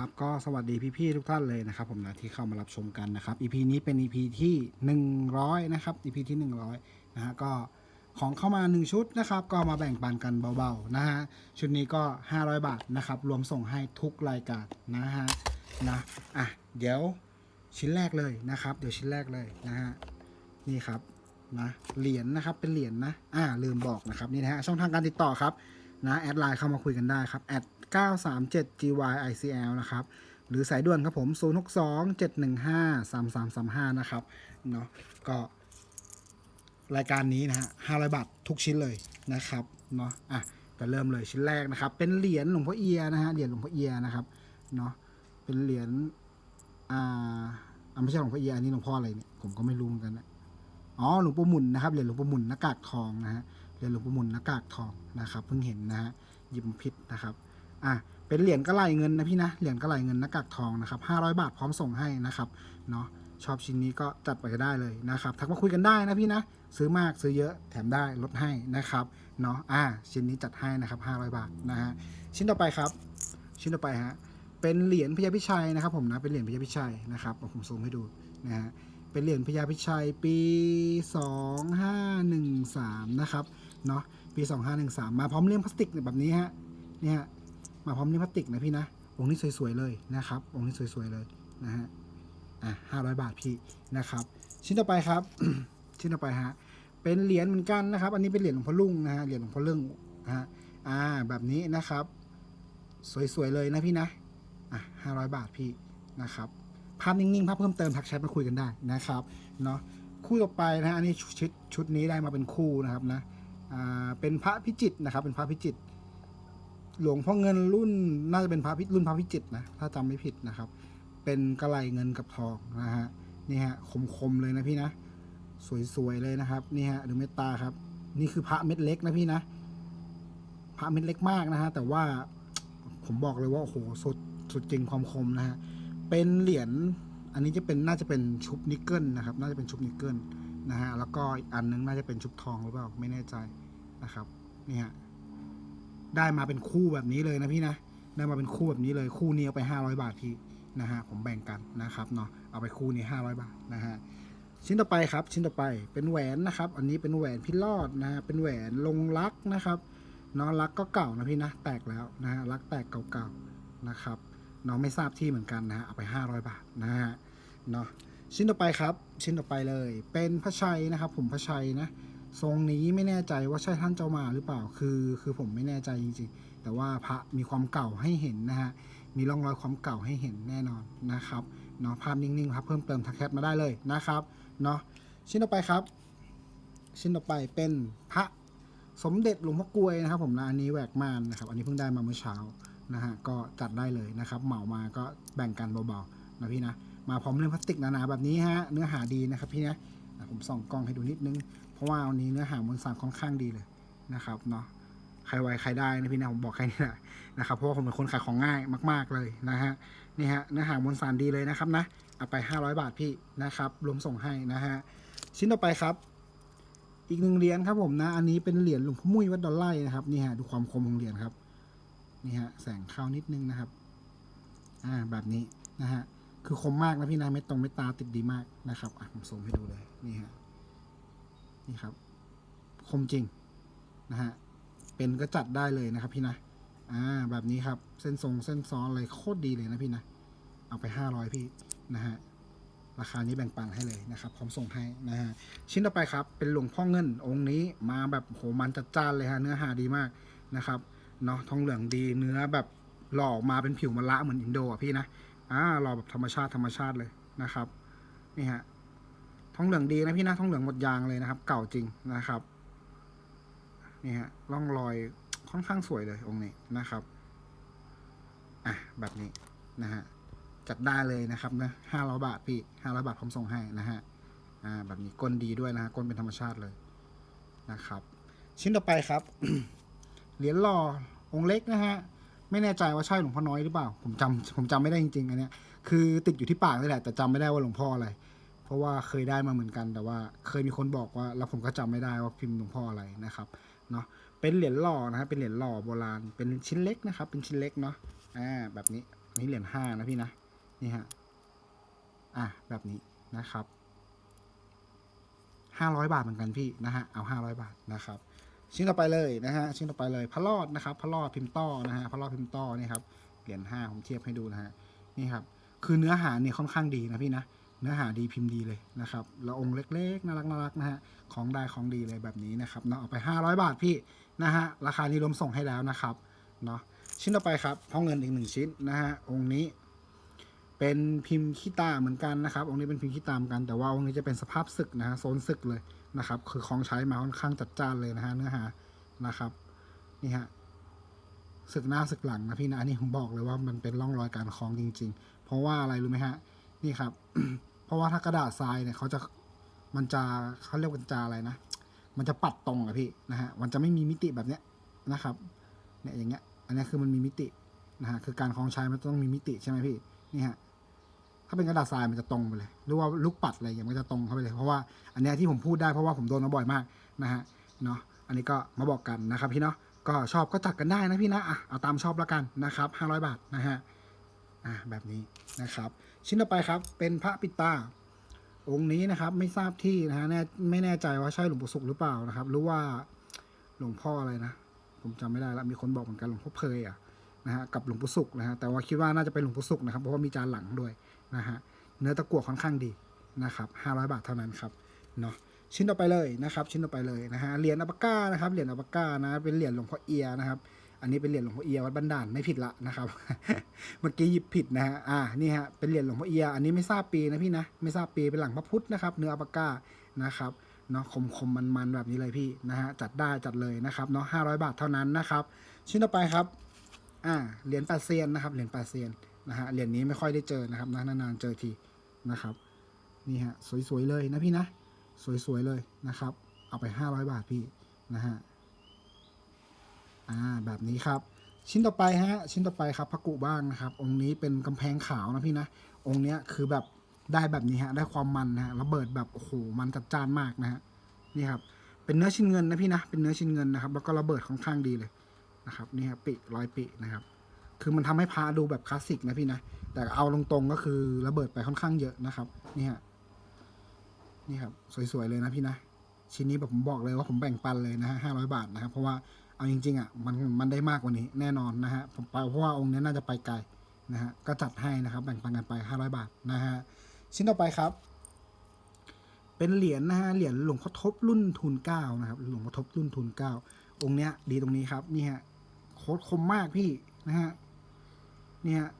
ครับก็สวัสดีพี่ๆทุกท่านเลยนะครับ ผมนะที่เข้ามารับชมกันนะครับ EP นี้เป็น EP ที่ 100 นะครับ EP ที่ 100 นะฮะก็ของเข้ามา 1 ชุดนะครับ ก็มาแบ่งปันกันเบาๆนะฮะชุดนี้ก็ 500 บาทนะครับ รวมส่งให้ทุกรายการนะฮะนะอะเดี๋ยวชิ้นแรกเลยนะครับ เดี๋ยวชิ้นแรกเลยนะฮะนี่ครับนะเหรียญนะครับเป็นเหรียญนะอ่าลืมบอกนะครับนี่นะฮะช่องทางการติดต่อครับ นะแอดไลน์เข้ามาคุยกันได้ครับแอด937 gyicl นะครับ หรือสายด่วนครับผม 062 715 3335 นะครับเนาะก็รายการนี้นะฮะ500บาททุกชิ้นเลยนะครับเนาะอะแต่เริ่มเลยชิ้นแรกนะครับ เป็นเหรียญหลวงพ่อเอียนะฮะเหรียญหลวงพ่อเอียนะครับเนาะเป็นเหรียญอ่าอ่าไม่ใช่หลวงพ่อเอียอันนี้หลวงพ่ออะไรเนี่ยผมก็ไม่รู้เหมือนกันนะอ๋อหลวงปู่หมุนนะครับเหรียญหลวงปู่หมุนหน้ากากทองนะฮะ เหรียญหลวงปู่หมุนหน้ากากทองนะครับ เพิ่งเห็นนะฮะหยิบพิษนะครับอะเป็นเหรียญกระไหลเงินนะพี่นะเหรียญกระไหลเงินหน้ากากทองนะครับ500 บาทพร้อมส่งให้นะครับเนาะชอบชิ้นนี้ก็จัดไปก็ได้เลยนะครับทักมาคุยกันได้นะพี่นะซื้อมากซื้อเยอะแถมได้ลดให้นะครับเนาะอ่าชิ้นนี้จัดให้นะครับ 500 บาทนะฮะชิ้นต่อไปครับ ชิ้นต่อไปฮะเป็นเหรียญพญาพิชัยนะครับ ผมนะเป็นเหรียญพญาพิชัยนะครับผมซูมให้ดูนะฮะเป็นเหรียญพญาพิชัยปี 2513นะครับ เนาะปี 2513 มาพร้อมเลี่ยมพลาสติกแบบนี้ฮะเนี่ยมาพร้อมเลี่ยมพลาสติกนะพี่นะองค์นี้สวยๆเลยนะครับองค์นี้สวยๆเลยนะฮะอะ500บาทพี่นะครับ ชิ้นต่อไปครับ ชิ้นต่อไปฮะเป็นเหรียญเหมือนกันนะครับ อันนี้เป็นเหรียญหลวงพ่อลุงนะฮะเหรียญหลวงพ่อลุงนะฮะอ่าแบบนี้นะครับ สวยๆเลยนะพี่นะอะ500บาทพี่นะครับภาพนิ่งๆภาพเพิ่มเติมทักแชทมาคุยกันได้นะครับเนาะคู่ต่อไปนะฮะอันนี้ชุดชุดนี้ได้มาเป็นคู่นะครับนะ เป็นพระพิจิตนะครับ เป็นพระพิจิต หลวงพ่อเงินรุ่นน่าจะเป็นพระพิรุ่นพระพิจิตนะถ้าจำไม่ผิดนะครับ เป็นกระไหลเงินกับทองนะฮะนี่ฮะคมๆเลยนะพี่นะ สวยๆเลยนะครับนี่ฮะดูเมตตาครับ นี่คือพระเม็ดเล็กนะพี่นะ พระเม็ดเล็กมากนะฮะแต่ว่าผมบอกเลยว่าโอ้โหสุดสุดจริงความคมนะฮะเป็นเหรียญอันนี้จะเป็นน่าจะเป็นชุบนิกเกิลนะครับ น่าจะเป็นชุบนิกเกิลนะฮะแล้วก็อีกอันนึงน่าจะเป็นชุบทองหรือเปล่าไม่แน่ใจ นะครับนี่ฮะได้มาเป็นคู่แบบนี้เลยนะพี่นะได้มาเป็นคู่แบบนี้เลยคู่นี้เอาไปห้าร้อยบาทพี่นะฮะผมแบ่งกันนะครับเนาะเอาไปคู่นี้ห้าร้อยบาทนะฮะชิ้นต่อไปครับ ชิ้นต่อไปเป็นแหวนนะครับ อันนี้เป็นแหวนพิรอดนะฮะเป็นแหวนลงรักนะครับเนาะรักก็เก่านะพี่นะแตกแล้วนะฮะรักแตกเก่าๆนะครับน้องไม่ทราบที่เหมือนกันนะฮะเอาไป 500 บาทนะฮะเนาะชิ้นต่อไปครับ ชิ้นต่อไปเลย เป็นพระชัยนะครับ ผมพระชัยนะ ทรงนี้ไม่แน่ใจว่าใช่ท่านเจ้ามาหรือเปล่า คือ คือผมไม่แน่ใจจริงๆ แต่ว่าพระมีความเก่าให้เห็นนะฮะ มีร่องรอยความเก่าให้เห็นแน่นอนนะครับ เนาะภาพนิ่งๆครับเพิ่มเติมทักแคปมาได้เลยนะครับ เนาะชิ้นต่อไปครับ ชิ้นต่อไปเป็นพระสมเด็จหลวงพ่อกลวยนะครับ ผมนะ อันนี้แหวกม่านนะครับ อันนี้เพิ่งได้มาเมื่อเช้านะฮะ ก็จัดได้เลยนะครับ เหมามาก็แบ่งกันเบาๆนะพี่นะ มาพร้อมเรื่องพลาสติกหนาๆแบบนี้ฮะ เนื้อหาดีนะครับพี่นะผมส่องกล้องให้ดูนิดนึง ราะว่าวันนี้เนื้อหามวลสารค่อนข้างดีเลยนะครับเนาะใครไวใครได้นะพี่นะผมบอกแค่นี้แหละนะครับเพราะว่าผมเป็นคนขายของง่ายมาก ๆเลยนะฮะนี่ฮะเนื้อหามวลสารดีเลยนะครับนะเอาไป 500 บาทพี่นะครับรวมส่งให้นะฮะชิ้นต่อไปครับ อีกหนึ่งเหรียญครับผมนะ อันนี้เป็นเหรียญหลวงพ่อมุ้ยวัดดอลไล่นะครับนี่ฮะดูความคมของเหรียญครับนี่ฮะแสงเข้านิดนึงนะครับอ่าแบบนี้นะฮะคือคมมากนะพี่นะเม็ดตรงเม็ดตาติดดีมากนะครับอะผมส่งให้ดูเลยนี่ฮะ นี่ครับ คมจริงนะฮะ เป็นก็จัดได้เลยนะครับพี่นะ อ่า แบบนี้ครับ เส้นทรงเส้นซ้อนอะไรโคตรดีเลยนะพี่นะ เอาไปห้าร้อยพี่นะฮะ ราคานี้แบ่งปันให้เลยนะครับพร้อมส่งให้นะฮะ ชิ้นต่อไปครับ เป็นหลวงพ่อเงินองค์นี้มาแบบโหมันจัดจ้านเลยฮะ เนื้อหาดีมากนะครับ เนาะทองเหลืองดี เนื้อแบบหล่อออกมาเป็นผิวมะละเหมือนอินโดอะพี่นะ อ่า หล่อแบบธรรมชาติธรรมชาติเลยนะครับ นี่ฮะ องเหลืองดีนะพี่นะทองเหลืองหมดยางเลยนะครับ เก่าจริงนะครับนี่ฮะร่องรอยค่อนข้างสวยเลยองค์นี้นะครับอะแบบนี้นะฮะจัดได้เลยนะครับนะห้าร้อยบาทพี่ห้าร้อยบาทพร้อมส่งให้นะฮะอ่าแบบนี้ก้นดีด้วยนะฮะก้นเป็นธรรมชาติเลยนะครับ ชิ้นต่อไปครับ เหรียญหล่อองค์เล็กนะฮะไม่แน่ใจว่าใช่หลวงพ่อน้อยหรือเปล่า ผมจำผมจำไม่ได้จริงๆอันเนี้ยคือติดอยู่ที่ปากนี่แหละแต่จำไม่ได้ว่าหลวงพ่ออะไร ราะว่าเคยได้มาเหมือนกันแต่ว่า เคยมีคนบอกว่าแล้วผมก็จำไม่ได้ว่าพิมพ์หลวงพ่ออะไรนะครับเนาะเป็นเหรียญหล่อนะฮะเป็นเหรียญหล่อโบราณเป็นชิ้นเล็กนะครับ เป็นชิ้นเล็กเนาะอ่าแบบนี้นนี้เหรียญห้านะพี่นะนี่ฮะอะแบบนี้นะครับห้าร้อยบาทเหมือนกันพี่นะฮะเอาห้าร้อยบาทนะครับ ชิ้นต่อไปเลยนะฮะชิ้นต่อไปเลยพระรอดนะครับพระรอดพิมพ์ต้อนะฮะพระรอดพิมพ์ต้อนี่ครับเหรียญห้าผมเทียบให้ดูนะฮะนี่ครับคือเนื้อหาเนี่ยค่อนข้างดีนะพี่นะ เนื้อหาดีพิมพ์ดีเลยนะครับล้วองค์เล็กๆน่ารักน่ารักนะฮะของได้ของดีเลยแบบนี้นะครับเนาะเอาไป 500 บาทพี่นะฮะราคานี้รวมส่งให้แล้วนะครับเนาะชิ้นต่อไปครับห้องเงินอีกหนึ่งชิ้นนะฮะองค์นี้ เป็นพิมพ์ขี้ตาเหมือนกันนะครับ องค์นี้เป็นพิมพ์ขี้ตาเหมือนกัน แต่ว่าองค์นี้จะเป็นสภาพศึกนะฮะโซนศึกเลยนะครับ คือของใช้มาค่อนข้างจัดจ้านเลยนะฮะเนื้อหานะครับนี่ฮะศึกหน้าศึกหลังนะพี่นะอันนี้ผมบอกเลยว่ามันเป็นร่องรอยการคล้องจริง ๆ เพราะว่าอะไรรู้ไหมฮะนี่ครับ เพราะว่าถ้ากระดาษทรายเนี่ยเขาจะมันจะเขาเรียกว่าจะอะไรนะ มันจะปัดตรงอะพี่นะฮะ มันจะไม่มีมิติแบบเนี้ยนะครับ เนี่ยอย่างเงี้ย อันนี้คือมันมีมิตินะฮะ คือการคล้องใช้มันต้องมีมิติใช่ไหมพี่ นี่ฮะ ถ้าเป็นกระดาษทรายมันจะตรงไปเลย หรือว่าลูกปัดอะไรอย่างเงี้ยมันจะตรงเข้าไปเลย เพราะว่าอันเนี้ยที่ผมพูดได้เพราะว่าผมโดนมาบ่อยมากนะฮะ เนาะอันนี้ก็มาบอกกันนะครับพี่เนาะ ก็ชอบก็จัดกันได้นะพี่นะ อะ เอาตามชอบแล้วกันนะครับ500บาทนะฮะ อะแบบนี้นะครับ ชิ้นต่อไปครับ เป็นพระปิดตา องค์นี้นะครับไม่ทราบที่นะฮะแน่ไม่แน่ใจว่าใช่หลวงปู่สุขหรือเปล่านะครับ หรือว่าหลวงพ่ออะไรนะ ผมจำไม่ได้ละมีคนบอกเหมือนกันหลวงพ่อเพยอะนะฮะกับหลวงปู่สุขนะฮะแต่ว่าคิดว่าน่าจะเป็นหลวงปู่สุขนะครับเพราะว่ามีจานหลังด้วยนะฮะเนื้อตะกั่วค่อนข้างดีนะครับ500 บาทเท่านั้นครับเนาะชิ้นต่อไปเลยนะครับ ชิ้นต่อไปเลยนะฮะเหรียญอัปปะก้านะครับเหรียญอัปปะก้านะเป็นเหรียญหลวงพ่อเอียนะครับ อันนี้เป็นเหรียญหลวงพ่อเอียวัดบันดาลไม่ผิดละนะครับ เมื่อกี้หยิบผิดนะฮะอ่านี่ฮะเป็นเหรียญหลวงพ่อเอีย อันนี้ไม่ทราบปีนะพี่นะไม่ทราบปีเป็นหลังพระพุทธนะครับ เนื้ออัปปากานะครับเนาะคมคมมันมันแบบนี้เลยพี่นะฮะจัดได้จัดเลยนะครับเนาะห้าร้อยบาทเท่านั้นนะครับ ชิ้นต่อไปครับอ่าเหรียญแปดเซียนนะครับเหรียญแปดเซียนนะฮะเหรียญนี้ไม่ค่อยได้เจอนะครับนะนานๆเจอทีนะครับนี่ฮะสวยๆเลยนะพี่นะ สวยๆเลยนะครับ เอาไปห้าร้อยบาทพี่นะฮะ อ่าแบบนี้ครับ ชิ้นต่อไปฮะชิ้นต่อไปครับพระกุบ้างนะครับ องค์นี้เป็นกำแพงขาวนะพี่นะองค์เนี้ยคือแบบได้แบบนี้ฮะได้ความมันนะฮะระเบิดแบบโอ้โหมันจัดจ้านมากนะฮะนี่ครับเป็นเนื้อชิ้นเงินนะพี่นะเป็นเนื้อชิ้นเงินนะครับ แล้วก็ระเบิดค่อนข้างดีเลยนะครับนี่ครับปิรอยปินะครับ คือมันทำให้พาดูแบบคลาสสิกนะพี่นะแต่เอาตรงๆก็คือระเบิดไปค่อนข้างเยอะนะครับนี่ฮะนี่ครับสวยๆเลยนะพี่นะชิ้นนี้แบบผมบอกเลยว่าผมแบ่งปันเลยนะฮะห้าร้อยบาทนะครับเพราะว่า เอาจริงๆอะมันมันได้มากกว่านี้แน่นอนนะฮะผมไปเพราะว่าองค์นี้น่าจะไปไกลนะฮะก็จัดให้นะครับแบ่งปันกันไปห้าร้อยบาทนะฮะชิ้นต่อไปครับ เป็นเหรียญนะฮะเหรียญหลวงพ่อทบรุ่นทุนเก้านะครับหลวงพ่อทบรุ่นทุนเก้าองค์เนี้ยดีตรงนี้ครับนี่ฮะโคตรคมมากพี่นะฮะนี่ฮะ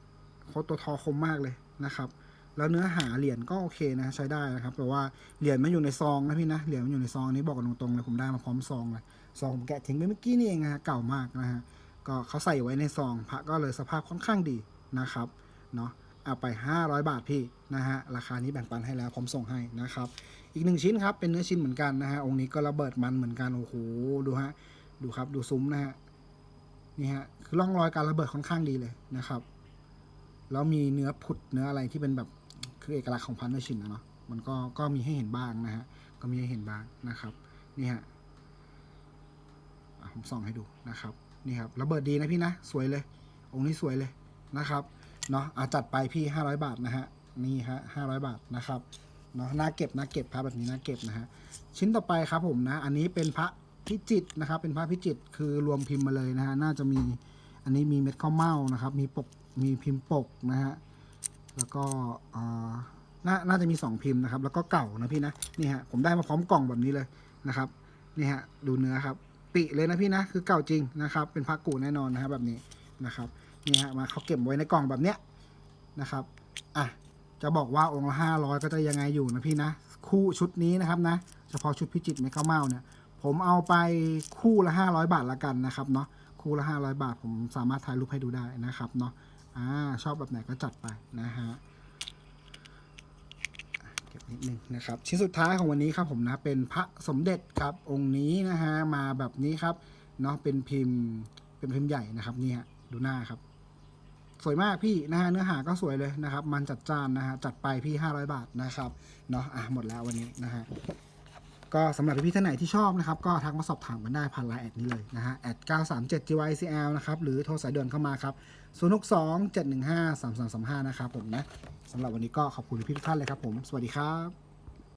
โคตรตัวทอคมมากเลยนะครับ แล้วเนื้อหาเหรียญก็โอเคนะใช้ได้นะครับแต่ว่าเหรียญมันอยู่ในซองนะพี่นะเหรียญมันอยู่ในซองอันนี้บอกกันตรงๆเลยผมได้มาพร้อมซองเลย ซองผมแกะทิ้งไปเมื่อกี้นี่เองนะฮะเก่ามากนะฮะก็เขาใส่ไว้ในซองพระก็เลยสภาพค่อนข้างดีนะครับเนาะเอาไป 500 บาทพี่นะฮะราคานี้แบ่งปันให้แล้วพร้อมส่งให้นะครับ อีกหนึ่งชิ้นครับเป็นเนื้อชิ้นเหมือนกันนะฮะองค์นี้ก็ระเบิดมันเหมือนกันโอ้โหดูฮะดูครับดูซุ้มนะฮะนี่ฮะคือร่องรอยการระเบิดค่อนข้างดีเลยนะครับแล้วมีเนื้อผุดเนื้ออะไรที่เป็นแบบคือเอกลักษณ์ของพันธุ์เนื้อชิ้นนะเนาะมันก็ก็มีให้เห็นบ้างนะฮะก็มีให้เห็นบ้างนะครับนี่ฮะ ผมส่องให้ดูนะครับนี่ครับระเบิดดีนะพี่นะสวยเลย องค์นี้สวยเลยนะครับเนาะอาจัดไปพี่ห้าร้อยบาทนะฮะนี่ฮะห้าร้อยบาทนะครับเนาะน่าเก็บน่าเก็บพระแบบนี้น่าเก็บนะฮะชิ้นต่อไปครับผมนะ อันนี้เป็นพระพิจิตนะครับ เป็นพระพิจิตคือรวมพิมพ์มาเลยนะฮะน่าจะมีอันนี้มีเม็ดข้าวเม่านะครับ มีปกมีพิมพ์ปกนะฮะแล้วก็น่าน่าจะมีสองพิมพ์นะครับ แล้วก็เก่านะพี่นะนี่ฮะผมได้มาพร้อมกล่องแบบนี้เลยนะครับนี่ฮะดูเนื้อครับ ปิเลยนะพี่นะ คือเก่าจริงนะครับ เป็นพักกูแน่นอนนะครับแบบนี้นะครับนี่ฮะมาเขาเก็บไว้ในกล่องแบบเนี้ยนะครับอะจะบอกว่าองค์ละห้าร้อยก็จะยังไงอยู่นะพี่นะ คู่ชุดนี้นะครับนะ เฉพาะชุดพิจิตรไม่เข้าเมาเนี่ยผมเอาไปคู่ละห้าร้อยบาทละกันนะครับเนาะคู่ละห้าร้อยบาทผมสามารถถ่ายรูปให้ดูได้นะครับเนาะอ่าชอบแบบไหนก็จัดไปนะฮะ เก็บนิดนึงนะครับ ชิ้นสุดท้ายของวันนี้ครับผมนะเป็นพระสมเด็จครับองค์นี้นะฮะมาแบบนี้ครับเนาะเป็นพิมพ์เป็นพิมพ์ใหญ่นะครับนี่ฮะดูหน้าครับ สวยมากพี่นะฮะเนื้อหาก็สวยเลยนะครับ มันจัดจานนะฮะจัดไปพี่ 500 บาทนะครับเนาะอะหมดแล้ววันนี้นะฮะ ก็สำหรับพี่ท่านไหนที่ชอบนะครับ ก็ทักมาสอบถามกันได้ผ่านไลน์แอดนี้เลยนะฮะแอด937 gycl นะครับ หรือโทรสายด่วนเข้ามาครับ 0 6 2 7 1 5 3 3 3 5 นะครับผมนะสำหรับวันนี้ก็ขอบคุณพี่ทุกท่านเลยครับผม สวัสดีครับ